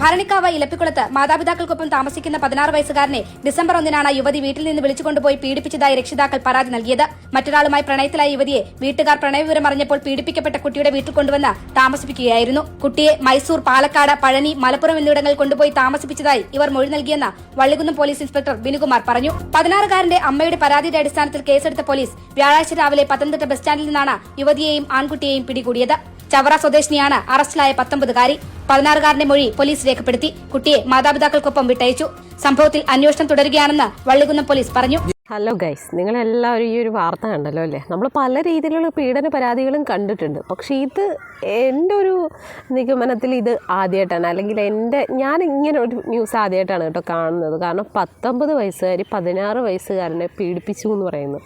ഭരണിക്കാവ് ഇലപ്പിക്കുളത്ത് മാതാപിതാക്കൾക്കൊപ്പം താമസിക്കുന്ന പതിനാറ് വയസ്സുകാരനെ ഡിസംബർ ഒന്നിനാണ് യുവതി വീട്ടിൽ നിന്ന് വിളിച്ചുകൊണ്ടുപോയി പീഡിപ്പിച്ചതായി രക്ഷിതാക്കൾ പരാതി നൽകിയത്. മറ്റൊരാളുമായി പ്രണയത്തിലായ യുവതിയെ വീട്ടുകാർ പ്രണയവിവരം അറിഞ്ഞപ്പോൾ പീഡിപ്പിക്കപ്പെട്ട കുട്ടിയുടെ വീട്ടിൽ കൊണ്ടുവന്ന് താമസിപ്പിക്കുകയായിരുന്നു. കുട്ടിയെ മൈസൂർ പാലക്കാട് പഴനി മലപ്പുറം എന്നിവിടങ്ങളിൽ കൊണ്ടുപോയി താമസിപ്പിച്ചതായി ഇവർ മൊഴി നൽകിയെന്ന് വള്ളികുന്നം പോലീസ് ഇൻസ്പെക്ടർ ബിനുകുമാർ പറഞ്ഞു. പതിനാറുകാരന്റെ അമ്മയുടെ പരാതിയുടെ അടിസ്ഥാനത്തിൽ കേസെടുത്ത പോലീസ് വ്യാഴാഴ്ച രാവിലെ പത്തനംതിട്ട ബസ് സ്റ്റാൻഡിൽ നിന്നാണ് യുവതിയെയും ആൺകുട്ടിയെയും പിടികൂടിയത്. ചവറ സ്വദേശിനിയാണ് അറസ്റ്റിലായ പത്തൊമ്പതുകാരി. പതിനാറുകാരന്റെ മൊഴി പോലീസ് രേഖപ്പെടുത്തി. കുട്ടിയെ മാതാപിതാക്കൾക്കൊപ്പം വിട്ടയച്ചു. സംഭവത്തിൽ അന്വേഷണം തുടരുകയാണെന്ന് വള്ളികുന്നം പോലീസ് പറഞ്ഞു. ഹലോ ഗൈസ് നിങ്ങളെല്ലാവരും ഈ ഒരു വാർത്ത കണ്ടല്ലോ അല്ലേ? നമ്മൾ പല രീതിയിലുള്ള പീഡന പരാതികളും കണ്ടിട്ടുണ്ട്. പക്ഷേ ഇത് എന്റെ ഒരു നിഗമനത്തിൽ ഇത് ആദ്യമായിട്ടാണ്. അല്ലെങ്കിൽ എന്റെ ഞാൻ ഇങ്ങനെ ഒരു ന്യൂസ് ആദ്യമായിട്ടാണ് കേട്ടോ കാണുന്നത്. കാരണം പത്തൊമ്പത് വയസ്സുകാരി പതിനാറ് വയസ്സുകാരനെ പീഡിപ്പിച്ചു എന്ന് പറയുന്നു.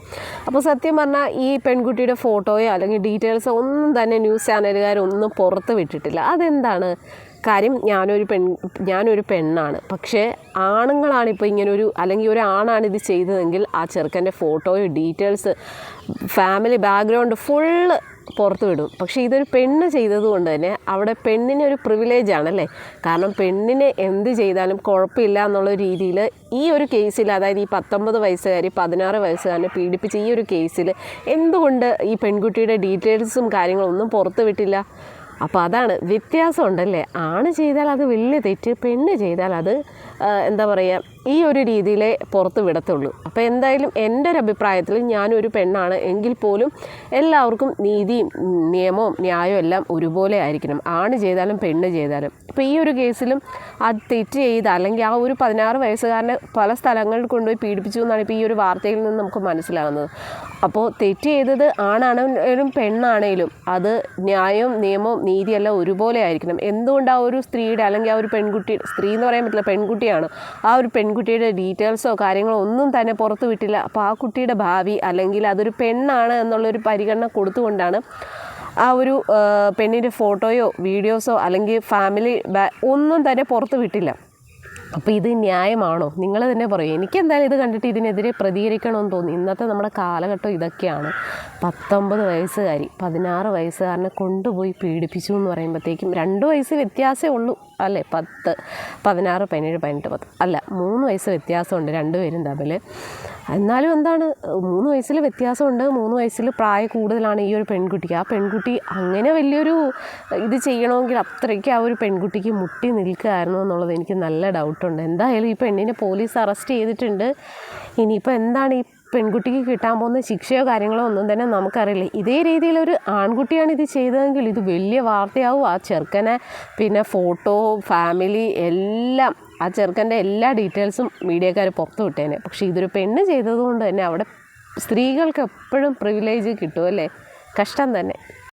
അപ്പോൾ സത്യം പറഞ്ഞാൽ ഈ പെൺകുട്ടിയുടെ ഫോട്ടോയോ അല്ലെങ്കിൽ ഡീറ്റെയിൽസോ ഒന്നും തന്നെ ന്യൂസ് ചാനലുകാരൊന്നും പുറത്ത് വിട്ടിട്ടില്ല. അതെന്താണ്? കാര്യം ഞാനൊരു പെൺ ഞാനൊരു പെണ്ണാണ്. പക്ഷേ ആണുങ്ങളാണ് ഇപ്പോൾ ഇങ്ങനെ ഒരു അല്ലെങ്കിൽ ഒരു ആണാണ് ഇത് ചെയ്തതെങ്കിൽ ആ ചെറുക്കന്റെ ഫോട്ടോയോ ഡീറ്റെയിൽസ് ഫാമിലി ബാക്ക്ഗ്രൗണ്ട് ഫുള്ള് പുറത്ത് വിടും. പക്ഷേ ഇതൊരു പെണ്ണ് ചെയ്തതുകൊണ്ട് തന്നെ അവിടെ പെണ്ണിന് ഒരു പ്രിവിലേജ് ആണല്ലേ കാരണം പെണ്ണിന് എന്ത് ചെയ്താലും കുഴപ്പമില്ല എന്നുള്ള രീതിയിൽ ഈ ഒരു കേസിൽ അതായത് ഈ പത്തൊമ്പത് വയസ്സുകാരി പതിനാറ് വയസ്സുകാരനെ പീഡിപ്പിച്ച ഈ ഒരു കേസിൽ എന്തുകൊണ്ട് ഈ പെൺകുട്ടിയുടെ ഡീറ്റെയിൽസും കാര്യങ്ങളൊന്നും പുറത്ത് വിട്ടില്ല? അപ്പോൾ അതാണ് വ്യത്യാസം ഉണ്ടല്ലേ ആണ് ചെയ്താൽ അത് വലിയ തെറ്റ് പെണ്ണ് ചെയ്താൽ അത് എന്താ പറയുക ഈ ഒരു രീതിയിലേ പുറത്ത് വിടത്തുള്ളൂ. അപ്പോൾ എന്തായാലും എന്റെ ഒരു അഭിപ്രായത്തിൽ ഞാനൊരു പെണ്ണാണ് എങ്കിൽ പോലും എല്ലാവർക്കും നീതിയും നിയമവും ന്യായവും എല്ലാം ഒരുപോലെ ആയിരിക്കണം. ആണ് ചെയ്താലും പെണ്ണ് ചെയ്താലും. ഇപ്പോൾ ഈ ഒരു കേസിലും അത് തെറ്റ് ചെയ്ത് അല്ലെങ്കിൽ ആ ഒരു പതിനാറ് വയസ്സുകാരനെ പല സ്ഥലങ്ങളിൽ കൊണ്ടുപോയി പീഡിപ്പിച്ചു എന്നാണ് ഇപ്പോൾ ഈ ഒരു വാർത്തയിൽ നിന്ന് നമുക്ക് മനസ്സിലാകുന്നത് അപ്പോൾ തെറ്റ് ചെയ്തത് ആണാണെങ്കിലും പെണ്ണാണേലും അത് ന്യായവും നിയമവും നീതിയെല്ലാം ഒരുപോലെ ആയിരിക്കണം. എന്തുകൊണ്ട് ആ ഒരു സ്ത്രീയുടെ അല്ലെങ്കിൽ ആ ഒരു പെൺകുട്ടി സ്ത്രീ എന്ന് പറയാൻ പറ്റില്ല പെൺകുട്ടിയാണ് ആ ഒരു പെൺകുട്ടിയുടെ ഡീറ്റെയിൽസോ കാര്യങ്ങളോ ഒന്നും തന്നെ പുറത്തു വിട്ടില്ല. അപ്പോൾ ആ കുട്ടിയുടെ ഭാവി അല്ലെങ്കിൽ അതൊരു പെണ്ണാണ് എന്നുള്ളൊരു പരിഗണന കൊടുത്തുകൊണ്ടാണ് ആ ഒരു പെണ്ണിന്റെ ഫോട്ടോയോ വീഡിയോസോ അല്ലെങ്കിൽ ഫാമിലി ഒന്നും തന്നെ പുറത്തു വിട്ടില്ല. അപ്പോൾ ഇത് ന്യായമാണോ? നിങ്ങൾ തന്നെ പറയും. എനിക്ക് എന്തായാലും ഇത് കണ്ടിട്ട് ഇതിനെതിരെ പ്രതികരിക്കണമെന്ന് തോന്നി. ഇന്നത്തെ നമ്മുടെ കാലഘട്ടം ഇതൊക്കെയാണ്. പത്തൊമ്പത് വയസ്സുകാരി പതിനാറ് വയസ്സുകാരനെ കൊണ്ടുപോയി പീഡിപ്പിച്ചു എന്ന് പറയുമ്പോഴത്തേക്കും രണ്ട് വയസ്സ് വ്യത്യാസമേ ഉള്ളൂ. അല്ലേ? പത്ത് പതിനാറ് പതിനേഴ് പതിനെട്ട് പത്ത്. അല്ല മൂന്ന് വയസ്സ് വ്യത്യാസമുണ്ട് രണ്ടുപേരും തമ്മിൽ എന്നാലും എന്താണ് മൂന്ന് വയസ്സിൽ വ്യത്യാസമുണ്ട് മൂന്ന് വയസ്സിൽ പ്രായ കൂടുതലാണ് ഈ ഒരു പെൺകുട്ടിക്ക്. ആ പെൺകുട്ടി അങ്ങനെ വലിയൊരു ഇത് ചെയ്യണമെങ്കിൽ അത്രയ്ക്ക് ആ ഒരു പെൺകുട്ടിക്ക് മുട്ടി നിൽക്കുകയായിരുന്നു എന്നുള്ളത് എനിക്ക് നല്ല ഡൗട്ടുണ്ട് എന്തായാലും ഈ പെണ്ണിനെ പോലീസ് അറസ്റ്റ് ചെയ്തിട്ടുണ്ട്. ഇനിയിപ്പോൾ എന്താണ് ഈ പെൺകുട്ടിക്ക് കിട്ടാൻ പോകുന്ന ശിക്ഷയോ കാര്യങ്ങളോ ഒന്നും തന്നെ നമുക്കറിയില്ല. ഇതേ രീതിയിലൊരു ആൺകുട്ടിയാണ് ഇത് ചെയ്തതെങ്കിൽ ഇത് വലിയ വാർത്തയാവും. ആ ചെറുക്കനെ പിന്നെ ഫോട്ടോ ഫാമിലി എല്ലാം ആ ചെറുക്കന്റെ എല്ലാ ഡീറ്റെയിൽസും മീഡിയക്കാർ പുറത്തു വിട്ടേനെ. പക്ഷേ ഇതൊരു പെണ്ണ് ചെയ്തതുകൊണ്ട് തന്നെ അവിടെ സ്ത്രീകൾക്ക് എപ്പോഴും പ്രിവിലേജ് കിട്ടും അല്ലേ? കഷ്ടം തന്നെ.